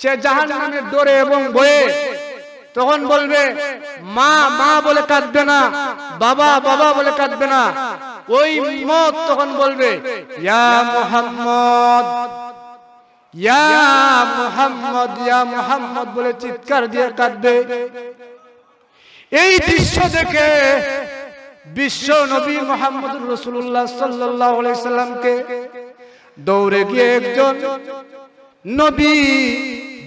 সে জাহান নামের এবং বয়ে তখন বলবে, মা মা বলে কাঁদবে না, বাবা বাবা বলে কাঁদবে না। ওই মত তখন বলবে, ইয়া মোহাম্মদ ইয়া মোহাম্মদ ইয়া মোহাম্মদ বলে চিৎকার দিয়ে কাঁদবে। এই দৃশ্য দেখে বিশ্ব নবী মোহাম্মদ রসুল্লাহ সাল্লাহ সাল্লামকে দৌড়ে গিয়ে একজন নবী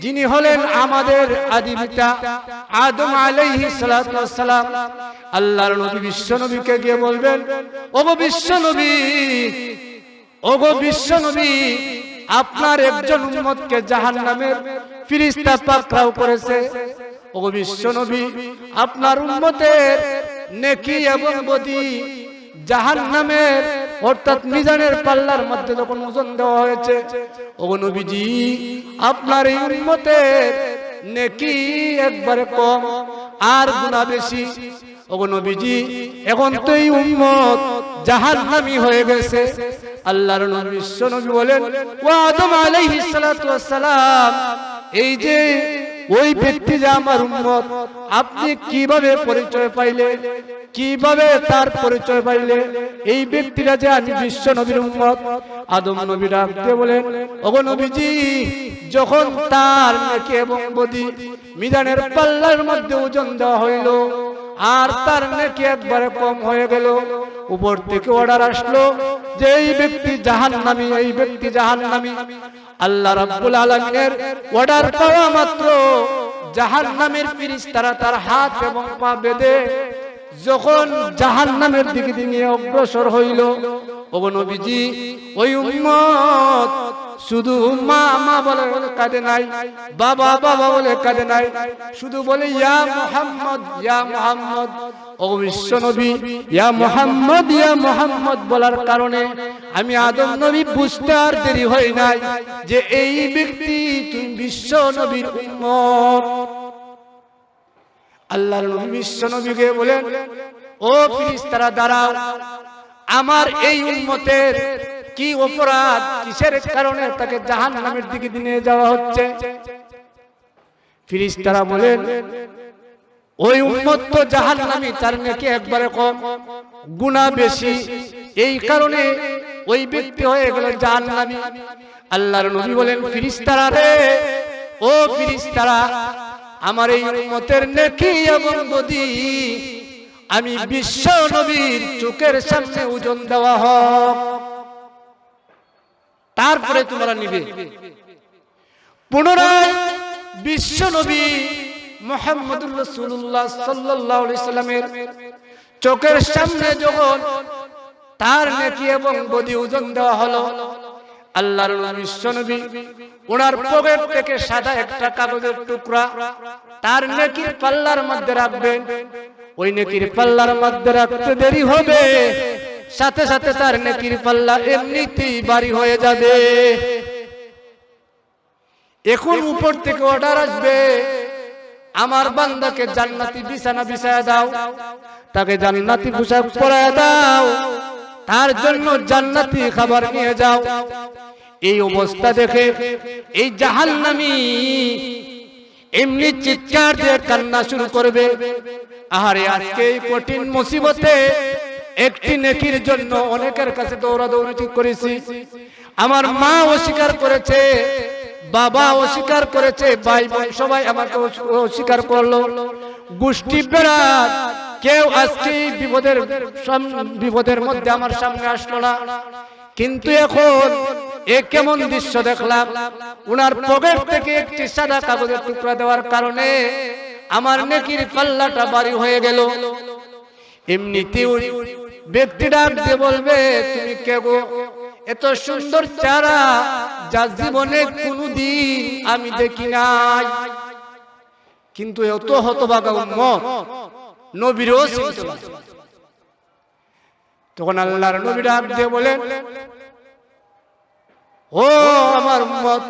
যিনি হলেন আমাদের আদি পিতা আদম আলাইহি সালাম আল্লাহর নবী বিশ্ব নবীকে গিয়ে বলবেন, ওগো বিশ্ব নবী, ওগো বিশ্ব নবী, আপনার একজন উম্মতকে জাহান্নামের ফিরিস্তা পাকড়াও করেছে। ওগো বিশ্ব নবী, আপনার উম্মতের নেকি এবং বদি জাহান্নামের অর্থাৎ মিজানের পাল্লার মধ্যে যখন ওজন দেওয়া হয়েছে ওগো নবীজি, আপনার এই উম্মতের নেকি একবারে কম, আর গুণা বেশি। ওগো নবীজি, এখন তো এই উম্মত জাহান্নামী হয়ে গেছে। আল্লাহর নবী, বিশ্ব নবী বলেন ও আদম আলাইহিস সালাতু ওয়াস সালাম, এই যে ওই ব্যক্তি যে আমার উম্মত, আপনি কীভাবে পরিচয় পাইলে কীভাবে তার পরিচয় পাইলে এই ব্যক্তিরা যে আমি বিশ্ব নবীর উম্মত, আদম নবী ডাকতে বলেন, ওগো নবীজি, যখন তার নাকি এবং বদি মিজানের পাল্লার মধ্যে ওজন দেওয়া হইল আর তার নাকি একবারে কম হয়ে গেল। উপর থেকে অর্ডার আসলো যে এই ব্যক্তি জাহান নামি এই ব্যক্তি জাহান নামি আল্লাহ রাব্বুল আলামিনের অর্ডার পাওয়া মাত্র। জাহান নামের ফিরিস্তারা তার হাত এবং পা বেঁধে যখন জাহান নামের দিকে নিয়ে অগ্রসর হইল ওগো নবীজি, ওই উম্মত শুধু মা মা বলে কাঁদে নাই, বাবা বাবা বলে কাঁদে নাই, শুধু বলে, ইয়া মুহাম্মদ ইয়া মুহাম্মদ। ও বিশ্ব নবী, ইয়া মুহাম্মদ ইয়া মুহাম্মদ বলার কারণে আমি আদম নবী বুঝতে আর দেরি হয় নাই যে এই ব্যক্তি তুমি বিশ্ব নবীর উম্মত। আল্লাহর নবী, বিশ্ব নবীকে বলেন ও ফিরিস্তারা, দাঁড়াও। আমার এই উম্মতের কি অপরাধ কিসের কারণে তাকে জাহান নামের দিকে নিয়ে যাওয়া হচ্ছে? ফিরিস্তারা বলেন ওই উম্মত তো জাহান নামি তার নাকি একবারে কম। গুণা বেশি। এই কারণে ওই ব্যক্তি হয়ে গেল জাহান নামি আল্লাহর নবী বলেন, ফিরিস্তারা রে, ও ফিরিস্তারা আমার এই উম্মতের নেকি এবং বদি আমি বিশ্ব নবীর চোখের সামনে ওজন দেওয়া হোক। তারপরে তোমরা নিবে। পুনরায় বিশ্ব নবী মোহাম্মদুর রসুল্লাহ সাল্লাহ সাল্লামের চোখের সামনে যখন তার নেকি এবং বদি ওজন দেওয়া হলো আল্লাহর বিশ্ব নবী ওনার পকেট থেকে সাদা একটা কাগজের টুকরা তার নেকির পাল্লার মধ্যে রাখবেন। ওই নেকির পাল্লার মধ্যে রাখতে দেরি হবে। সাথে সাথে তার নেকির পাল্লা এমনিতেই বাড়ি হয়ে যাবে। এখন উপর থেকে অর্ডার আসবে। আমার বান্দাকে জান্নাতি বিছানা বিছায়া দাও, তাকে জান্নাতি পোশাক পরায় দাও। তার জন্য জান্নাতি খাবার নিয়ে যাও। এই অবস্থা দেখে এই জাহান্নামী এমনি চিৎকার দিয়ে কান্না শুরু করবে। আহারে, আজকে এই কঠিন মুসিবতে একটি নেকির জন্য অনেকের কাছে দৌড়াদৌড়ি করেছি। আমার মা অস্বীকার করেছে, বাবা অস্বীকার করেছে ভাই বোন সবাই আমাকে অস্বীকার করল। গোষ্ঠী বেড়াত কেউ আজকে বিপদের বিপদের মধ্যে আমার সামনে আসলো না। কিন্তু এখন এ কেমন দৃশ্য দেখলাম? উনার পকেট থেকে একটি সাদা কাগজের টুকরা দেওয়ার কারণে আমার নেকির পাল্লাটা বাড়ি হয়ে গেল। এমনিতে ব্যক্তি দিয়ে বলবে, তুমি কে গো? এত সুন্দর চারা যা জীবনে কোনদিন আমি দেখি নাই। কিন্তু এত হতভাগা উম্মত। নবীরও তখন আল্লাহর ও আমার উম্মত,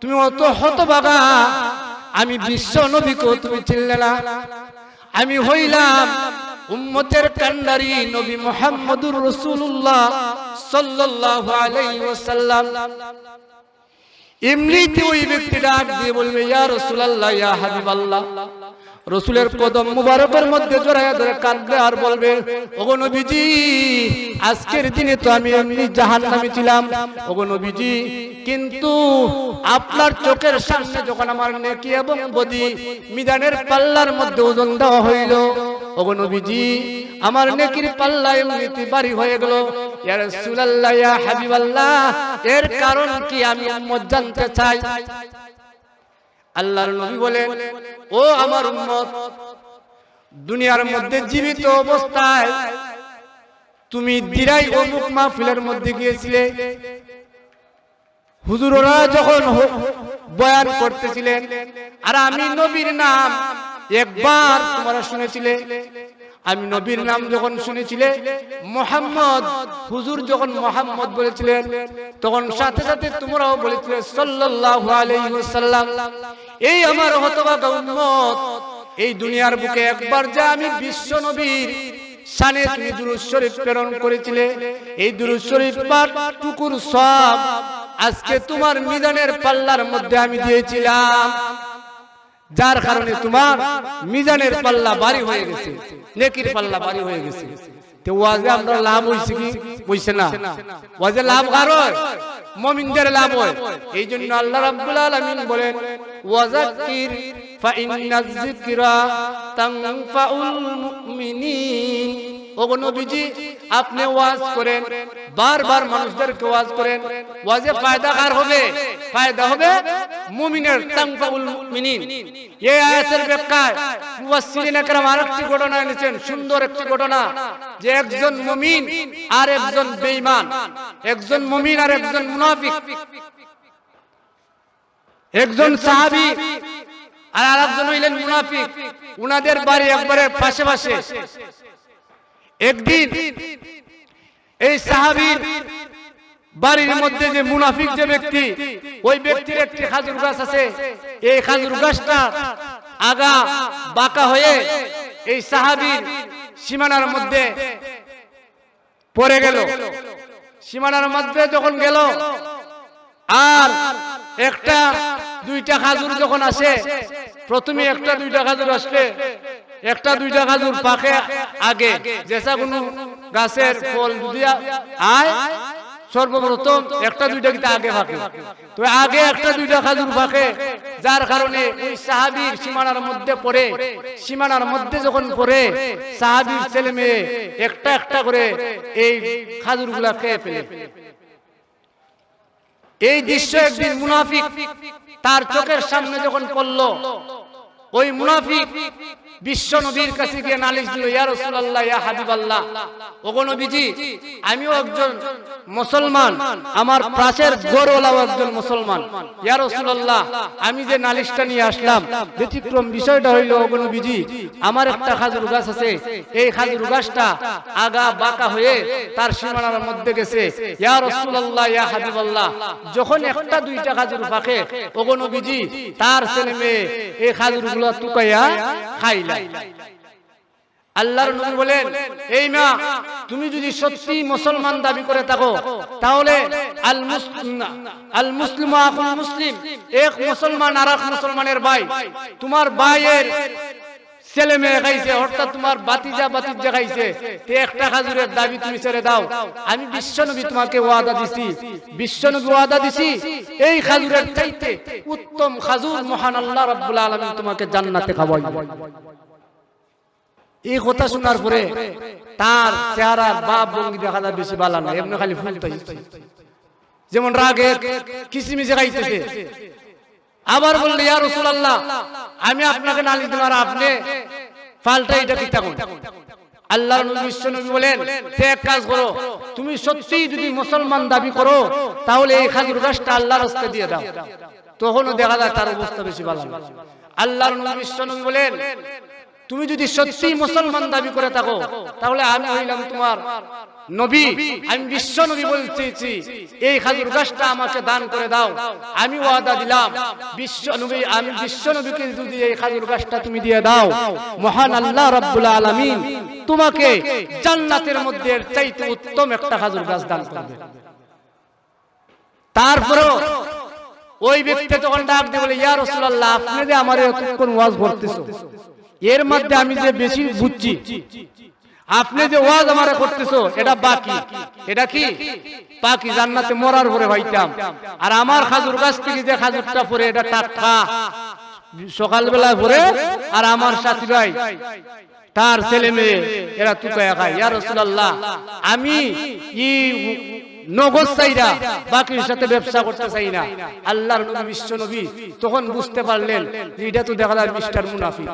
তুমি অত হতভাগা আমি বিশ্ব নবীকেও তুমি চিনলে না। আমি হইলাম উম্মতের কান্ডারি নবী মোহাম্মদুর রসুল্লাহ সাল্লাল্লাহু আলাইহি ওয়াসাল্লাম। এমনিতে ওই ব্যক্তি ডাক দিয়ে বলবে, ইয়া রাসূলুল্লাহ, ইয়া হাবিবাল্লাহ। রসুলের কদম মুবারকের মধ্যে জড়াইয়া ধরে কাঁদবে আর বলবে ওগো নবীজি আজকের দিনে তো আমি এমনি জাহান্নামে ছিলাম। ওগো নবীজি কিন্তু আপনার চোখের সামনে যখন আমার নেকি এবং বদি মিদানের পাল্লার মধ্যে ওজন দেওয়া হইল। ওগো নবীজি আমার নেকির পাল্লা এমনিতে বাড়ি হয়ে গেল। ইয়া রাসূলুল্লাহ ইয়া হাবিবাল্লাহ এর কারণ কি আমি জানতে চাই। আল্লাহর নবী বলেন, ও আমার উম্মত, দুনিয়ার মধ্যে জীবিত অবস্থায় তুমি দিরাই অমুক মাহফিলের মধ্যে গিয়েছিলে। হুজুররা যখন বয়ান করতেছিলেন, আর আমি নবীর নাম একবার তোমরা শুনেছিলে আমি নবীর নাম যখন শুনেছিলে, মোহাম্মদ, হুজুর যখন মোহাম্মদ বলেছিলেন, তখন সাথে সাথে তোমরাও বলেছিলে, সাল্লাল্লাহু আলাইহি ওয়াসাল্লাম, এই আমার হতভাগা উম্মত, এই দুনিয়ার বুকে একবার যা আমি বিশ্ব নবীর শানে তুমি দুরূদ শরীফ প্রেরণ করেছিলে, এই দুরূদ শরীফ পাঠ টুকুর সব আজকে তোমার মিজানের পাল্লার মধ্যে আমি দিয়েছিলাম। যার কারণে তোমার মিজানের পাল্লা বাড়ি হয়ে গেছে নেকির পাল্লা বাড়ি হয়ে গেছে। তো ওয়াজে আমরা লাভ হইছে কি? হইছে না। ওয়াজে লাভ হয় মুমিনদের লাভ হয়। এই জন্য আল্লাহ রাব্বুল আলামিন বলেন ওয়াজাক্কির ফাইন্নাজ যিকরা তানফাউল মুমিনিন ওগো নবীজি, আপনি ওয়াজ করেন, বারবার মানুষদেরকে ওয়াজ করেন, ওয়াজে ফায়দা কার হবে? ফায়দা হবে মুমিনের তানফাউল মুমিনিন। এই আয়াতের ব্যাখ্যায় মুফাসসিরিন একরাম আরেকটি ঘটনা এনেছেন, সুন্দর একটি ঘটনা, যে একজন মুমিন আর একজন বেঈমান। একজন মুমিন আর একজন মুনাফিক। একজন সাহাবী আর আরেকজন হইলেন মুনাফিক। উনাদের বাড়ি একবারে পাশে পাশে একদিন এই সাহাবীর বাড়ির মধ্যে যে মুনাফিক যে ব্যক্তি ওই ব্যক্তির একটি খাজুর গাছ আছে। এই খাজুর গাছটা আগা বাঁকা হয়ে এই সাহাবীর সীমানার মধ্যে পড়ে গেল। সীমানার মধ্যে যখন গেল আর একটা, দুইটা খাজুর যখন আসে, প্রথমে একটা, দুইটা খাজুর আসলে, একটা, দুইটা খাজুর পাকে আগে। যেসা কোনো গাছের ফল যদি আয়, সর্বপ্রথম একটা, দুইটা কিন্তু আগে ফাঁকে তো আগে একটা, দুইটা খাজুর ফাঁকে যার কারণে ওই সাহাবির সীমানার মধ্যে পড়ে, সীমানার মধ্যে যখন পড়ে, সাহাবির ছেলে মেয়ে একটা একটা করে এই খাজুরগুলা খেয়ে ফেলে। এই দৃশ্য একদিন মুনাফিক তার চোখের সামনে যখন পড়ল ওই মুনাফিক বিশ্ব নবীর কাছে গিয়ে নালিশ দিল, ইয়া রাসূলুল্লাহ, ইয়া হাবিবাল্লাহ। ওগো নবীজি, আমিও একজন মুসলমান, আমার প্রাচের গড়ওয়ালাও একজন মুসলমান। ইয়া রাসূলুল্লাহ, আমি যে নালিশটা নিয়ে আসলাম, ব্যতিক্রম বিষয়টা হইল, ওগো নবীজি, আমার একটা খাজুর গাছ আছে, এই খাজুর গাছটা আগা বাঁকা হয়ে তার সীমানার মধ্যে গেছে। ইয়া রাসূলুল্লাহ, ইয়া হাবিবাল্লাহ। যখন একটা, দুইটা খাজুর পাকে, ওগো নবীজি, তার ছেলে মেয়ে এই খাজুরগুলো টুকাইয়া খাইলা। আল্লাহর নবী বলেন, এই মা, তুমি যদি সত্যি মুসলমান দাবি করে থাকো, তাহলে আল আল মুসলিম মুসলিম, এক মুসলমান আর এক মুসলমানের ভাই, তোমার ভাইয়ের ছেলে মেয়ে খাইছে অর্থাৎ তোমার বাতিজা বাতিজা খাইছে তে একটা খাজুরের দাবি তুমি ছেড়ে দাও। আমি বিশ্বনবী তোমাকে ওয়াদা দিছি, বিশ্বনবী ওয়াদা দিছি, এই খাজুরের চাইতে উত্তম খাজুর মহান আল্লাহ রাব্বুল আলামিন তোমাকে জান্নাতে খাওয়াই। এই কথা শোনার পরে তার চেহারা বা ভঙ্গি দেখা যায় বেশি ভালো না, এমনি খালি ফুলতে যেমন রাগে কিসিমিসে খাইতেছে আবার বললে, ইয়া রাসূলুল্লাহ, আমি আপনাকে নালিশ দিলাম আপনি পাল্টা এটা ঠিক আল্লাহর নবী, বিশ্ব নবী বলেন এক কাজ করো, তুমি সত্যিই যদি মুসলমান দাবি করো, তাহলে এই খাজুর গাছটা আল্লাহর রাস্তায় দিয়ে দাও। তখনও দেখা যায় তার অবস্থা বেশি ভালো আল্লাহ বিশ্ব নবী বলেন তুমি যদি সত্যি মুসলমান দাবি করে থাকো, তাহলে আমি হইলাম তোমার নবী। আমি বিশ্ব নবী বলতেছি এই খাজুর গাছটা আমাকে দান করে দাও। আমি ওয়াদা দিলাম, বিশ্ব নবী, আমি বিশ্ব নবীকে যদি এই খাজুর গাছটা তুমি দিয়ে দাও, মহান আল্লাহ রাব্বুল আলামিন তোমাকে জান্নাতের মধ্যে চাইতে উত্তম একটা খাজুর গাছ দান করবে। তারপরেও ওই ব্যক্তি তখন ডাক দিয়ে বলে, ইয়া রাসূলুল্লাহ, আপনি যে আমারে এতক্ষণ ওয়াজ করতেছো এর মধ্যে আমি যে বেশি বুঝছি, আপনি যে ওয়াজ আমারে করতেছো, এটা বাকি। এটা কি? বাকি, জান্নাতে মরার পরে ভাইতাম। আর আমার খাজুর গাছ থেকে যে খাজুরটা পরে, এটা টাটকা। সকালবেলা পরে, আর আমার সাথী ভাই, তার ছেলে মেয়ে, এরা তুকায়া খায়। ইয়া রাসূলুল্লাহ, আমি ই নগদ চাইরা বাকির সাথে ব্যবসা করতে চাই না। আল্লাহর নবী, বিশ্ব নবী, তখন বুঝতে পারলেন, এটা তো দেখা যায় মিস্টার দেখিতো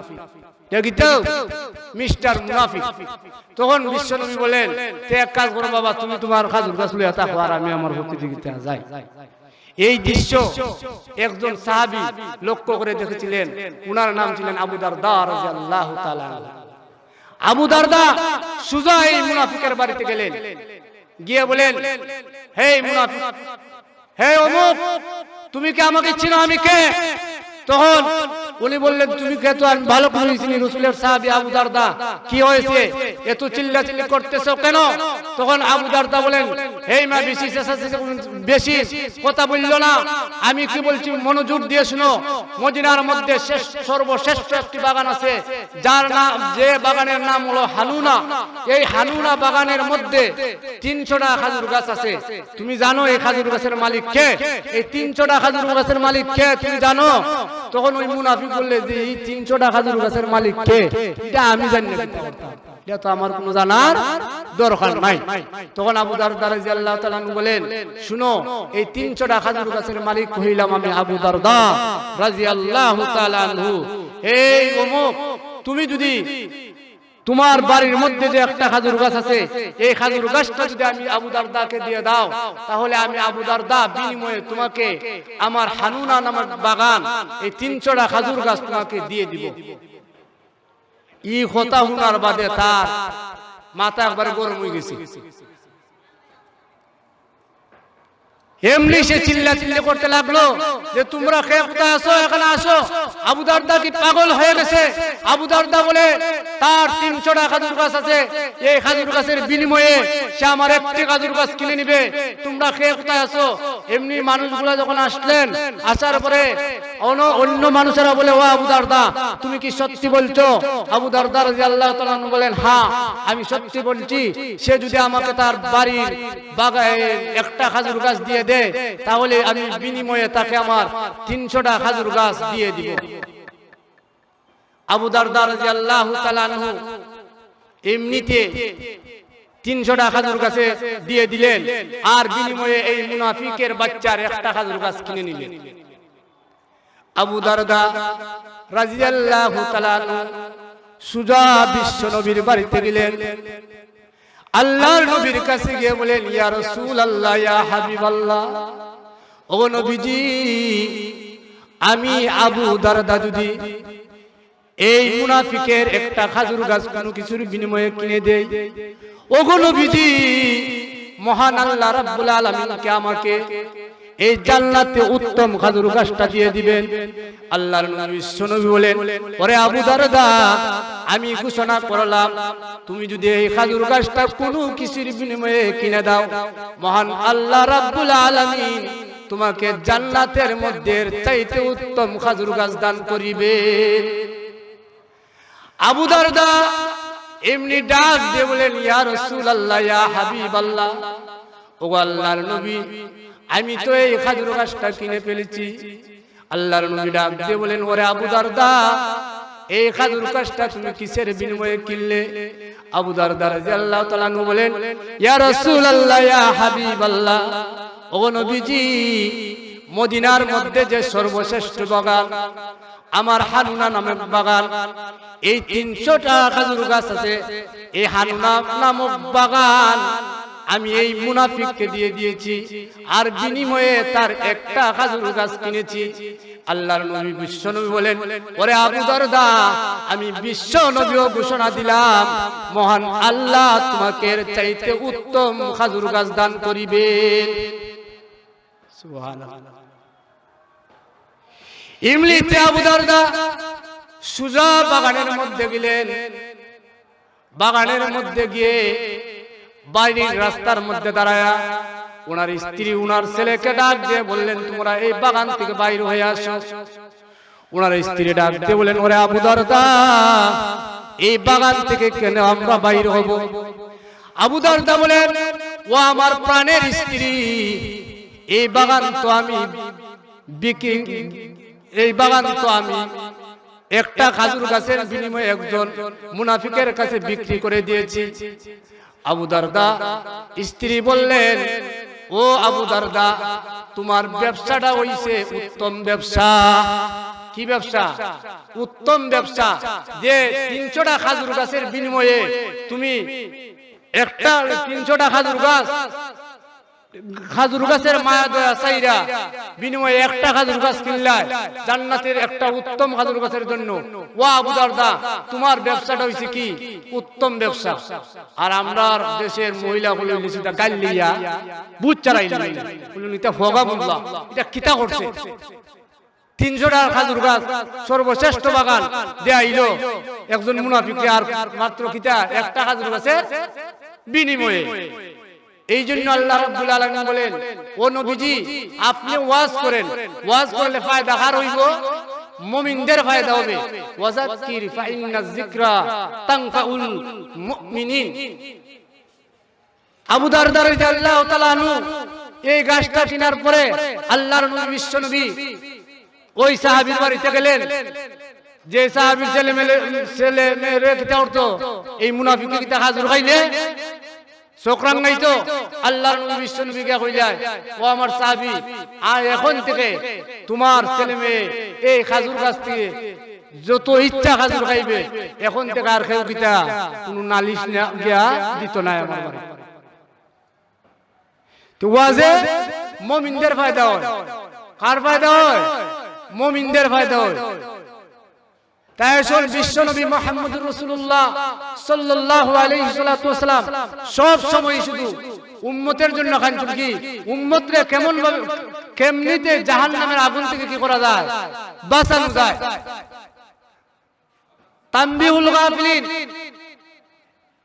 মিস্টার মুনাফিক। তখন বিশ্ব নবী বলেন, তে এক কাজ করো বাবা, তুমি তোমার খাজুর গাছ আর আমি আমার যাই। এই দৃশ্য একজন সাহাবী লক্ষ্য করে দেখেছিলেন। উনার নাম ছিলেন আবু দারদা রাদিয়াল্লাহু তাআলা আবু দারদা সুজা এই মুনাফিকের বাড়িতে গেলেন। গিয়ে বলেন, হে মুনাফিক, হে অমুক, তুমি কি আমাকে চিনো আমি কে? তখন উনি বললেন, তুমি কে তো আমি ভালো করে চিনি রসুলের সাহাবী আবু দারদা? কি হয়েছে? এত চিল্লা চিল্লি করতেছো কেন? তখন আবু দারদা বলেন হে মা, বেশি বেশি কথা বলল না। আমি কি বলছি, মনোযোগ দিয়ে শুনো। মদিনার মধ্যে শেষ, সর্বশ্রেষ্ঠ একটি বাগান আছে। যার নাম, যে বাগানের নাম হলো হানুনা। এই হানুনা বাগানের মধ্যে তিনশোটা খাজুর গাছ আছে। তুমি জানো এই খাজুর গাছের মালিক কে? এই তিনশোটা খাজুর গাছের মালিক কে, তুমি জানো? তখন ওই বললে যে এই তিনশোটা খাজুর গাছের মালিক কে? এটা আমি জানি এটা তো আমার কোনো জানার দরকার নাই। তখন আবু দারদার রাদিয়াল্লাহু তাআলা বলেন, শুনো, এই 300টা খাজুর গাছের মালিক আমি আবু দারদা রাদিয়াল্লাহু তাআলা আনহু। এই অমুক, তুমি যদি তোমার বাড়ির মধ্যে যে একটা খাজুর গাছ আছে, এই খাজুর গাছটা যদি আমি আবু দারদাকে দিয়ে দাও, তাহলে আমি আবু দারদা বিনিময়ে তোমাকে আমার হানুনা নামক বাগান, এই তিনশোটা খাজুর গাছ তোমাকে দিয়ে দিব। ই হতা হুনার বাদে তার মাথা একবার গরম হয়ে গেছে। এমনি সে চিল্লা চিল্লি করতে লাগল যে, তোমরা কে, কোথায় আসো এখানে আসো। আবু দারদা কি পাগল হয়ে গেছে? আবু দারদা বলে, তার তিনশোটা খাজুর গাছ আছে। এই খাজুর গাছের বিনিময়ে সে আমার একটি খাজুর গাছ কিনে নিবে। তোমরা কে, কোথায় আসো এমনি মানুষগুলা যখন আসলেন, আসার পরে অন্য মানুষেরা বলে, ও আবু দারদা, তুমি কি সত্যি বলছো? আবু দারদা রাদিয়াল্লাহু তাআলা আনহু বলেন হ্যাঁ আমি সত্যি বলছি। সে যদি আমাকে তার বাড়ির বাগানে একটা খাজুর গাছ দিয়ে দেয় তাহলে আমি বিনিময়ে তাকে আমার তিনশোটা খাজুর গাছ দিয়ে দিব। আবু দারদা রাদিয়াল্লাহু তাআলা এমনিতে তিনশোটা খাজুর গাছে দিয়ে দিলেন, আর বিনিময়ে এই মুনাফিকের বাচ্চার একটা খাজুর গাছ কিনে নিলেন। আবু দারদা রাজিয়াল্লাহু সুজা বিশ্ব নবীর বাড়িতে গেলেন। আল্লাহর নবীর কাছে গিয়ে বলেন ইয়া রাসূলুল্লাহ ইয়া হাবিবাল্লাহ ও নবীজি আমি আবু দারদা যদি এই মুনাফিকের একটা খাজুর গাছ কোনো কিছুর বিনিময়ে কিনে দেই ওগো নবীজি মহান আল্লাহ রাব্বুল আলামিনকে আমাকে এই জান্নাতে উত্তম খাজুর গাছটা দিয়ে দিবেন। আল্লাহর নবী বিশ্বনবী বলেন, ওরে আবু দারদা, আমি ঘোষণা করলাম, তুমি যদি এই খাজুর গাছটা কোনো কিছুর বিনিময়ে কিনে দাও, মহান আল্লাহ রাব্বুল আলামিন তোমাকে জান্নাতের মধ্যে চাইতে উত্তম খাজুর গাছ দান করিবে। আবু দারদা এমনি ডাক দিয়ে বলেন, ইয়া রাসূলুল্লাহ, ইয়া হাবিবাল্লাহ। ও আল্লাহর নবী আমি তো এই খাজুর গাছটা কিনে ফেলেছি। আল্লাহর নবী ডাক দিয়ে বলেন, ওরে আবু দারদা, এই খাজুর গাছটা তুমি কিসের বিনিময়ে কিনলে? আবু দারদা রাদিয়াল্লাহু তাআলা বলেন, ইয়া রাসূলুল্লাহ, ইয়া হাবিবাল্লাহ, ও নবীজি, মদিনার মধ্যে যে সর্বশ্রেষ্ঠ বাগান, আমার হানুনা নামক বাগান, এই তিনশোটা খাজুর গাছ আছে, এই হানুনা নামক বাগান আমি এই মুনাফিককে দিয়ে দিয়েছি। আর বিনিময়ে তার একটা খাজুর গাছ কিনেছি। আল্লাহর নবী বিশ্ব নবী বলেন, ওরে আবু দরদা, আমি বিশ্ব নবীও ঘোষণা দিলাম, মহান আল্লাহ তোমাকে চাইতে উত্তম খাজুর গাছ দান সুবহানাল্লাহ। ইমলিতে আবু দারদা সুজা বাগানের মধ্যে গেলেন। বাগানের মধ্যে গিয়ে বাড়ির রাস্তার মধ্যে দাঁড়ায়া ওনার স্ত্রী ওনার ছেলেকে ডাক দিয়ে বললেন তোমরা এই বাগান থেকে বাইর হয়ে আসো। ওনার স্ত্রী ডাক দিয়ে বললেন ওরে আবু দরদা এই বাগান থেকে কেন আমরা বাইর হব? আবু দরদা বলেন ও আমার প্রাণের স্ত্রী এই বাগান তো আমি বিক্রি এই বাগান তো আমি একটা খাজুর গাছের বিনিময়ে একজন মুনাফিকের কাছে বিক্রি করে দিয়েছি। আবু দারদা স্ত্রী বললেন, ও আবু দারদা, তোমার ব্যবসাটা হইছে উত্তম ব্যবসা। কি ব্যবসা? উত্তম ব্যবসা। যে তিনশোটা খাজুর গাছের বিনিময়ে তুমি একটা তিনশোটা খাজুর গাছ খাজুর গাছের মায়া দয়া চাইরা বিনিময়ে একটা খাজুর গাছ কিনলায় জান্নাতের একটা উত্তম খাজুর গাছের জন্য। ওয়া আবু দারদা, তোমার ব্যবসাটা হইছে কি? উত্তম ব্যবসা। আর আমরা দেশের মহিলা গুলো লিসিটা গাল্লিয়া। বুঝ বলুন এটা ফগা বললা এটা কিতা করছে? তিনশো টাকার খাজুর গাছ, সর্বশ্রেষ্ঠ বাগান। দেয়াইল একজন মুনাফিকে আর মাত্র কিতা? একটা খাজুর গাছের বিনিময়ে। এই জন্য আল্লাহ রাব্বুল আলামিন বলেন, ও নবীজি, আপনি ওয়াজ করেন। ওয়াজ করলে ফায়দা হার হইব? মুমিনদের ফায়দা হবে। ওয়াজাক্কির ফাইন্নাজ যিকরা তানফাউল মুমিনিন। আবু দারদা রাদিয়াল্লাহু তাআলা আনহু, এই গাছটা কেনার পরে আল্লাহর নবী, বিশ্ব নবী ওই সাহাবীর বাড়িতে গেলেন। যে সাহাবীর ছেলে মেলে ছেলে মেয়ে কিতা উঠতো এই মুনাফিকে হাজুর খাইলে সোকরান নাই তো আল্লাহর নবী বিশ্ব নবীকে কইলাই ও আমার সাহাবী আর এখন থেকে তোমার ছেলে মেয়ে এই খাজুর গাছ থেকে যত ইচ্ছা খাজুর খাইবে এখন থেকে আর কেউ কিতা কোনো নালিশ না গিয়া দিত না আমার। তো ওয়াজে মমিনদের ফায়দা হয়। কার ফায়দা হয়? মমিনদের ফায়দা হয়। তাই আসল বিশ্ব নবী মোহাম্মদ রসুল্লাহ সাল্লাল্লাহু আলাইহি সাল্লাতু সব সময় শুধু উম্মতের জন্য কি উম্মতরে কেমন ভাবে কেমনিতে জাহান্নামের আগুন থেকে কি করা যায়? বাঁচানো যায়। তানবিহুল গাফিলিন।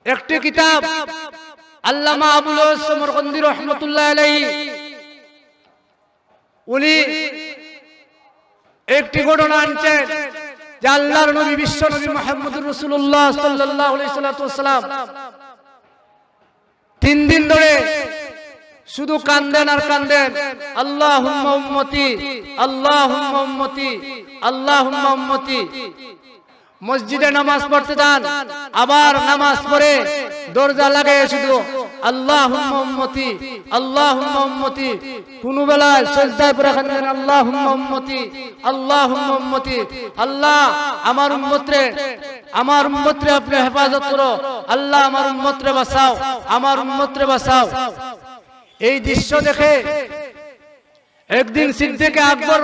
একটি কিতাব আল্লামা আবুল সমরকন্দি রহমতুল্লাহ আলাইহি। উনি একটি ঘটনা আনছেন। আল্লাহর নবী, বিশ্ব নবী মোহাম্মদুর তিন দিন ধরে শুধু কান্দেন আর কান্দেন, আল্লাহুম্মা উম্মতি আল্লাহুম্মা উম্মতি আল্লাহুম্মা উম্মতি। মসজিদে নামাজ পড়তে যান, আবার নামাজ পড়ে দরজা লাগে শুধু আল্লাহুম্মা উম্মতি আল্লাহুম্মা উম্মতি। আল্লাহ, আমার আমার আপনি হেফাজত করো। আল্লাহ, আমার উম্মতরে বাঁচাও, আমার উম্মতরে বাঁচাও। এই দৃশ্য দেখে একদিন সিদ্দিকে আকবর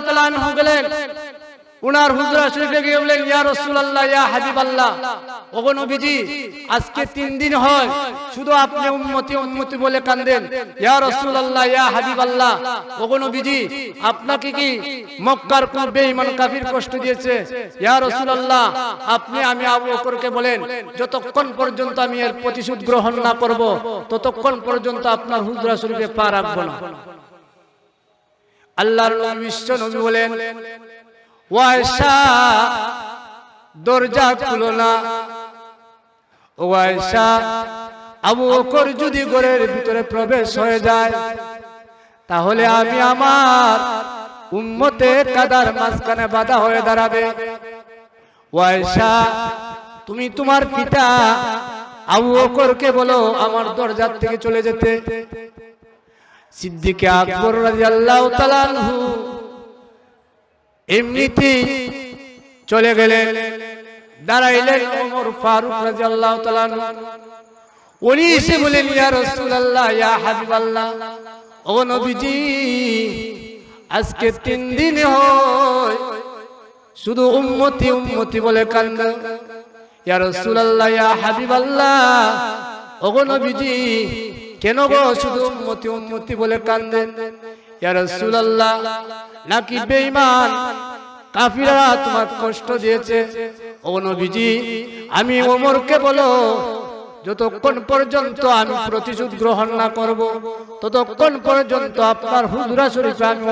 তাআলা আনহু গেলেন। উনার হুজরা শরীফে গিয়ে বললেন, ইয়া রাসূলুল্লাহ, ইয়া হাবিবাল্লাহ। ওগো নবীজি, আজকে তিন দিন হয়, শুধু আপনি উম্মতি উম্মতি বলে কান্দেন। ইয়া রাসূলুল্লাহ, ইয়া হাবিবাল্লাহ। ওগো নবীজি, আপনাকে কি মক্কার কোন বেঈমান কাফির কষ্ট দিয়েছে? ইয়া রাসূলুল্লাহ, আপনি, আমি আবু বকরকে বলেন, যতক্ষণ পর্যন্ত আমি এর প্রতিশোধ গ্রহণ না করব, ততক্ষণ পর্যন্ত আপনার হুজরা শরীফে পা রাখব না। আল্লাহর নবী বিশ্ব নবী বলেন ওয়াইশা দরজা খুলো না। ওয়াইশা আবু বকর যদি ঘরের ভিতরে প্রবেশ হয়ে যায়, তাহলে আমি আমার উম্মতের কাদার মাঝখানে বাধা হয়ে দাঁড়াবে। ওয়াইশা তুমি তোমার পিতা আবু বকরকে বলো আমার দরজার থেকে চলে যেতে। সিদ্দিকে আকবর রাদিয়াল্লাহু তাআলা আনহু এমনিতেই চলে গেলেন, দাঁড়াইলেন ওমর ফারুক রাদিয়াল্লাহু তাআলা উনি এসে বলেন ইয়া রাসূলুল্লাহ, ইয়া হাবিবাল্লাহ, ও নবীজি, আজকে তিন দিন হয়, শুধু উম্মতি উম্মতি বলে কান্দ ইয়া রাসূলুল্লাহ, ইয়া হাবিবাল্লাহ, ও নবীজি, কেন গো শুধু উম্মতি উম্মতি বলে কান্দেন? রাসূলুল্লাহ, নাকি বেঈমান? কাফিরা তোমার কষ্ট দিয়েছে। ও নবীজি, আমি ওমরকে বলো, যতক্ষণ পর্যন্ত আমি প্রতিশোধ গ্রহণ না করব, ততক্ষণ পর্যন্ত আপনার হুজরা শরীফে আমি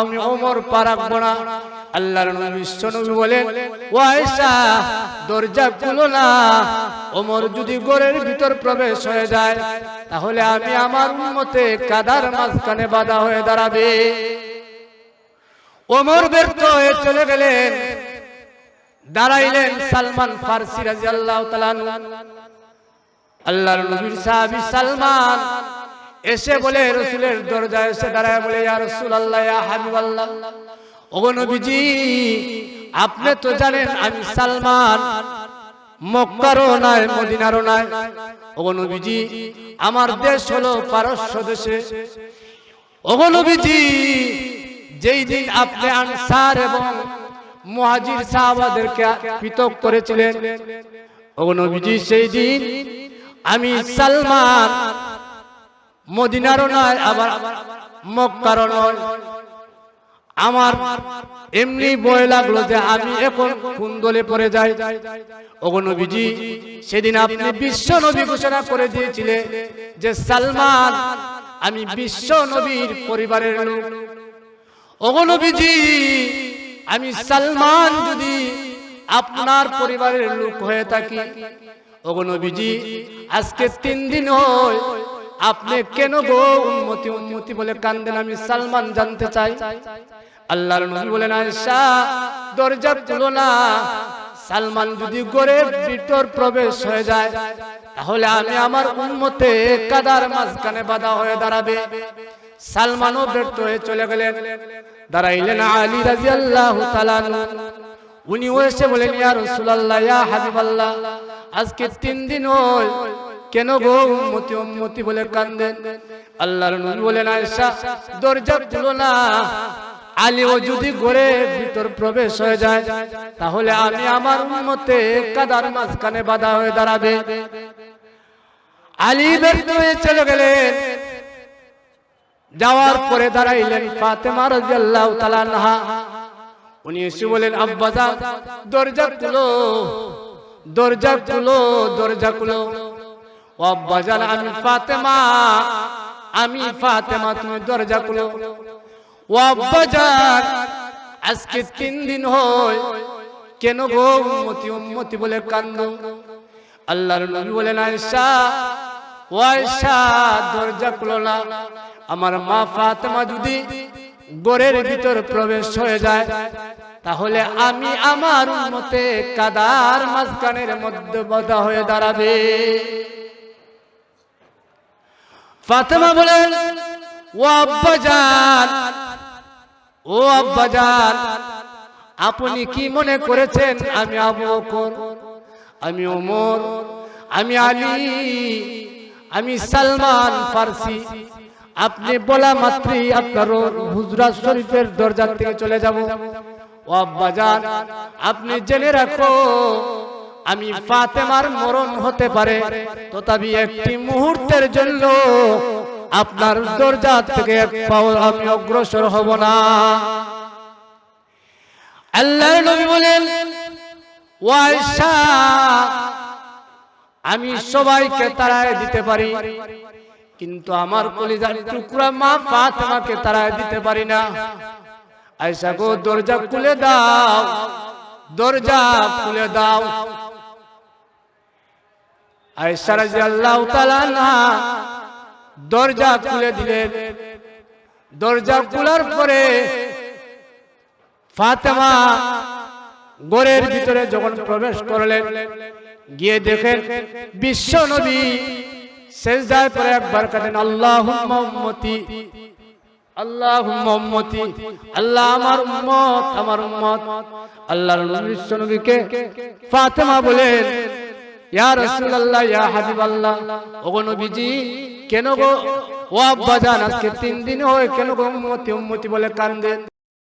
আমি ওমর পা রাখব না। আল্লাহর নবী বলেন, ও আয়েশা, দরজা খুলো না ওমর যদি গোরের ভিতর প্রবেশ হয়ে যায়, তাহলে আমি আমার উম্মতে কাদার মাঝখানে বাধা হয়ে দাঁড়াবে। ওমর ব্যর্থ হয়ে চলে গেলেন। দাঁড়াইলেন সালমান ফার্সি রাদিয়াল্লাহু আল্লাহ আনহু। আল্লাহর নবীর সাহাবী সালমান এসে বলে, রসুলের দরজায় এসে দাঁড়ায় বলে, ইয়া আল্লাহ ইয়া হাবিবাল্লাহ, ওগো নবীজি, আপনি তো জানেন আমি সালমান। মক্কারও নাই মদিনারও নাই। ওগো নবীজি আমার দেশ হলো পারস্য দেশে। ওগো নবীজি যেই দিন আপনি আনসার এবং মুহাজির সাহাবাদেরকে পৃথক করেছিলেন। ওগো নবীজি সেই দিন আমি সালমান মদিনারও নয় আবার মক্কারও নয়। আমার এমনি বয় লাগল যে আমি এখন কুন্দলে পড়ে যাই। ওগো নবীজি, সেদিন আপনি বিশ্ব নবী ঘোষণা করে দিয়েছিলেন যে, সালমান, আমি বিশ্ব নবীর পরিবারের লোক। ওগো নবীজি, আমি সালমান যদি আপনার পরিবারের লোক হয়ে থাকি, ওগো নবীজি, আজকে তিন দিন হয় আপনি কেন গো উন্মতি উন্মতি বলে কান্দেন? আমি সালমান জানতে চাই। আল্লাহর নবী বলেন, আয়েশা, দরজা খুলো না। সালমান যদি গড়ের ভিতর প্রবেশ হয়ে যায়, তাহলে আমি আমার উন্মতে কাদার মাঝখানে বাধা হয়ে দাঁড়াবে। সালমানও ব্যর্থ হয়ে চলে গেলেন। দাঁড়াইলেন আলী তাআলা আনহু। উনিও এসে বলেন, ইয়া রাসূলুল্লাহ, ইয়া হাবিবাল্লাহ, আজকে তিন দিন হল। কেন গো উম্মতি উম্মতি বলে কান্দেন? আল্লাহর নবী বলেন, আয়েশা, দরজা খুলো না। আলী ও যদি গড়ে ভিতর প্রবেশ হয়ে যায়, তাহলে আমি আমার উম্মতে কাদার মাঝখানে বাধা হয়ে দাঁড়াবে। আলী ব্যর্থ হয়ে চলে গেলেন। যাওয়ার পরে দাঁড়াইলেন ফাতেমা রাদিয়াল্লাহু তাআলা আনহা। উনি এসে বলেন আব্বাজান দরজা খুলো দরজা খুলো দরজা খুলো। ও আব্বাজান আমি ফাতেমা আমি ফাতেমা, তুমি দরজা খুলো। ও আব্বাজান আজকে তিন দিন হয়। কেন গো উম্মতি উম্মতি বলে কান্দো? আল্লাহর নবী বলেন আয়েশা ও আয়েশা দরজা খুলো না। আমার মা ফাতেমা যদি গোরের ভিতর প্রবেশ হয়ে যায় তাহলে আমি আমার উন্মতে কাদার মাঝখানের মধ্যে বাধা হয়ে দাঁড়াবে। ফাতেমা বলেন ও আব্বাজান ও আব্বাজান আপনি কি মনে করেছেন আমি আবু বকর আমি ওমর আমি আলী আমি সালমান ফার্সি। আপনি বলা মাত্রই আপনার হুজরা শরীফের দরজা থেকে চলে যাব। ও আব্বাজান আপনি জেনে রাখো আমি ফাতেমার মরণ হতে পারে। তথাপি একটি মুহূর্তের জন্য আপনার দরজা থেকে এক পাও, আমি অগ্রসর হব না। আল্লাহর নবী বলেন আমি সবাইকে তারায় দিতে পারি, কিন্তু আমার কলিজার টুকরা মা ফাতেমাকে তাড়ায় দিতে পারি না। আয়েশা গো, দরজা খুলে দাও, দরজা খুলে দাও। আয়েশা রাদিয়াল্লাহু তাআলা আনহা দরজা খুলে দিলেন। দরজা খোলার পরে ফাতেমা গোরের ভিতরে যখন প্রবেশ করলেন গিয়ে দেখেন বিশ্ব নবী সেজদায় পরে একবার কাটেন উম্মতি। আল্লাহুম্মা উম্মতি। আল্লাহ আমার উম্মত আমার উম্মত। আল্লাহর বিশ্ব নবীকে ফাতেমা বলেন ইয়া রাসূলুল্লাহ ইয়া হাবিবাল্লাহ ওগো নবীজি কেন গো? ও আব্বা জান, আজকে তিন দিন হয়, কেন গো উম্মতি উম্মতি বলে কান্দেন